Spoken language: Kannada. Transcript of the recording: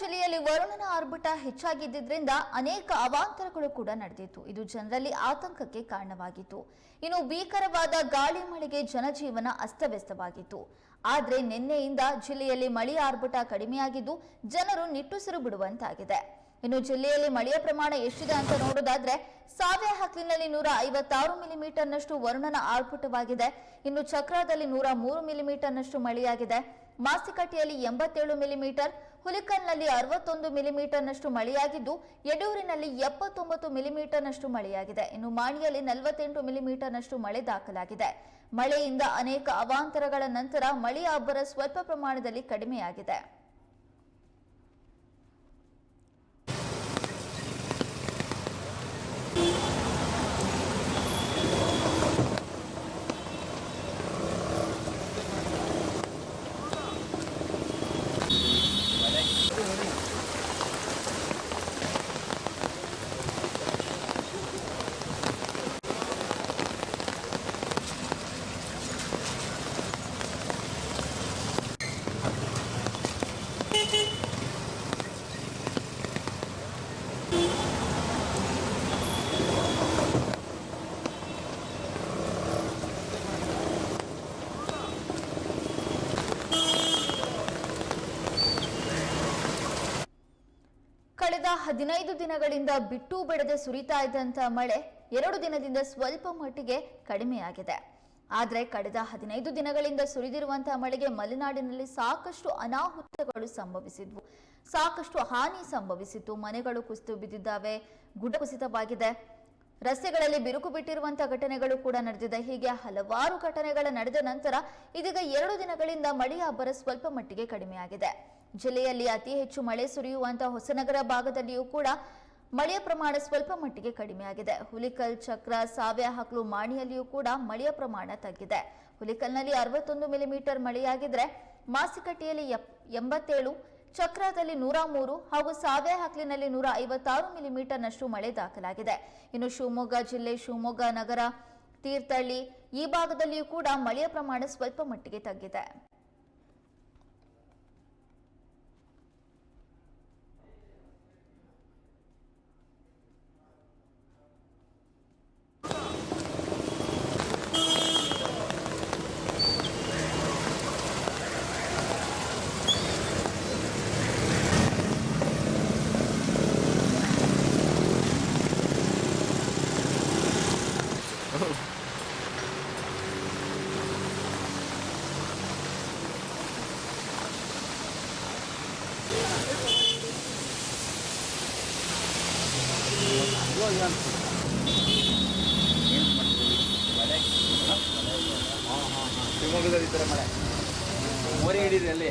ಜಿಲ್ಲೆಯಲ್ಲಿ ವರುಣನ ಆರ್ಭಟ ಹೆಚ್ಚಾಗಿದ್ದರಿಂದ ಅನೇಕ ಅವಾಂತರಗಳು ಕೂಡ ನಡೆದಿತ್ತು. ಇದು ಜನರಲ್ಲಿ ಆತಂಕಕ್ಕೆ ಕಾರಣವಾಗಿತ್ತು. ಇನ್ನು ಭೀಕರವಾದ ಗಾಳಿ ಮಳೆಗೆ ಜನಜೀವನ ಅಸ್ತವ್ಯಸ್ತವಾಗಿತ್ತು. ಆದರೆ ನಿನ್ನೆಯಿಂದ ಜಿಲ್ಲೆಯಲ್ಲಿ ಮಳೆ ಆರ್ಭಟ ಕಡಿಮೆಯಾಗಿದ್ದು ಜನರು ನಿಟ್ಟುಸಿರು ಬಿಡುವಂತಾಗಿದೆ. ಇನ್ನು ಜಿಲ್ಲೆಯಲ್ಲಿ ಮಳೆಯ ಪ್ರಮಾಣ ಎಷ್ಟಿದೆ ಅಂತ ನೋಡೋದಾದ್ರೆ ಸಾವೆ ಹಕ್ಲಿನಲ್ಲಿ ನೂರ ಐವತ್ತಾರು ಮಿಲಿಮೀಟರ್ನಷ್ಟು ವರುಣನ ಆರ್ಭಟವಾಗಿದೆ. ಇನ್ನು ಚಕ್ರದಲ್ಲಿ ನೂರ ಮೂರು ಮಿಲಿಮೀಟರ್ನಷ್ಟು ಮಳೆಯಾಗಿದೆ. ಮಾಸಿಕಟ್ಟೆಯಲ್ಲಿ ಎಂಬತ್ತೇಳು ಮಿಲಿಮೀಟರ್ ಹುಲಿಕಲ್ನಲ್ಲಿ ಅರವತ್ತೊಂದು ಮಿಲಿಮೀಟರ್ನಷ್ಟು ಮಳೆಯಾಗಿದ್ದು, ಯಡೂರಿನಲ್ಲಿ ಎಪ್ಪತ್ತೊಂಬತ್ತು ಮಿಲಿಮೀಟರ್ನಷ್ಟು ಮಳೆಯಾಗಿದೆ. ಇನ್ನು ಮಾಣಿಯಲ್ಲಿ ನಲವತ್ತೆಂಟು ಮಿಲಿಮೀಟರ್ನಷ್ಟು ಮಳೆ ದಾಖಲಾಗಿದೆ. ಮಳೆಯಿಂದ ಅನೇಕ ಅವಾಂತರಗಳ ನಂತರ ಮಳೆಯ ಅಬ್ಬರ ಸ್ವಲ್ಪ ಪ್ರಮಾಣದಲ್ಲಿ ಕಡಿಮೆಯಾಗಿದೆ. ಹದಿನೈದು ದಿನಗಳಿಂದ ಬಿಟ್ಟು ಬಿಡದೆ ಸುರಿತಾ ಇದ್ದಂಥ ಮಳೆ ಎರಡು ದಿನದಿಂದ ಸ್ವಲ್ಪ ಮಟ್ಟಿಗೆ ಕಡಿಮೆಯಾಗಿದೆ. ಆದರೆ ಕಳೆದ ಹದಿನೈದು ದಿನಗಳಿಂದ ಸುರಿದಿರುವಂತಹ ಮಳೆಗೆ ಮಲೆನಾಡಿನಲ್ಲಿ ಸಾಕಷ್ಟು ಅನಾಹುತಗಳು ಸಂಭವಿಸಿದ್ವು. ಸಾಕಷ್ಟು ಹಾನಿ ಸಂಭವಿಸಿತ್ತು. ಮನೆಗಳು ಕುಸಿದು ಬಿದ್ದಿದ್ದಾವೆ. ಗುಡ್ಡ ಕುಸಿತವಾಗಿದೆ. ರಸ್ತೆಗಳಲ್ಲಿ ಬಿರುಕು ಬಿಟ್ಟಿರುವಂತಹ ಘಟನೆಗಳು ಕೂಡ ನಡೆದಿದೆ. ಹೀಗೆ ಹಲವಾರು ಘಟನೆಗಳ ನಡೆದ ನಂತರ ಇದೀಗ ಎರಡು ದಿನಗಳಿಂದ ಮಳೆಯ ಅಬ್ಬರ ಸ್ವಲ್ಪ ಮಟ್ಟಿಗೆ ಕಡಿಮೆಯಾಗಿದೆ. ಜಿಲ್ಲೆಯಲ್ಲಿ ಅತಿ ಹೆಚ್ಚು ಮಳೆ ಸುರಿಯುವಂತಹ ಹೊಸನಗರ ಭಾಗದಲ್ಲಿಯೂ ಕೂಡ ಮಳೆಯ ಪ್ರಮಾಣ ಸ್ವಲ್ಪ ಮಟ್ಟಿಗೆ ಕಡಿಮೆಯಾಗಿದೆ. ಹುಲಿಕಲ್ ಚಕ್ರ ಸಾವ್ಯ ಹಕ್ಲು ಮಾಣಿಯಲ್ಲಿಯೂ ಕೂಡ ಮಳೆಯ ಪ್ರಮಾಣ ತಗ್ಗಿದೆ. ಹುಲಿಕಲ್ನಲ್ಲಿ ಅರವತ್ತೊಂದು ಮಿಲಿಮೀಟರ್ ಮಳೆಯಾಗಿದ್ರೆ ಮಾಸಿಕಟ್ಟೆಯಲ್ಲಿ ಎಂಬತ್ತೇಳು, ಚಕ್ರದಲ್ಲಿ ನೂರ ಮೂರು ಹಾಗೂ ಸಾವೆ ಹಕ್ಲಿನಲ್ಲಿ ನೂರ ಐವತ್ತಾರು ಮಿಲಿಮೀಟರ್ನಷ್ಟು ಮಳೆ ದಾಖಲಾಗಿದೆ. ಇನ್ನು ಶಿವಮೊಗ್ಗ ಜಿಲ್ಲೆ, ಶಿವಮೊಗ್ಗ ನಗರ, ತೀರ್ಥಹಳ್ಳಿ ಈ ಭಾಗದಲ್ಲಿಯೂ ಕೂಡ ಮಳೆಯ ಪ್ರಮಾಣ ಸ್ವಲ್ಪ ಮಟ್ಟಿಗೆ ತಗ್ಗಿದೆ. ಶಿವಮೊಗ್ಗದಲ್ಲಿ ಈ ಥರ ಮಳೆ ಮೋರಿ ಹಿಡಿದ್ರಿ ಅಲ್ಲಿ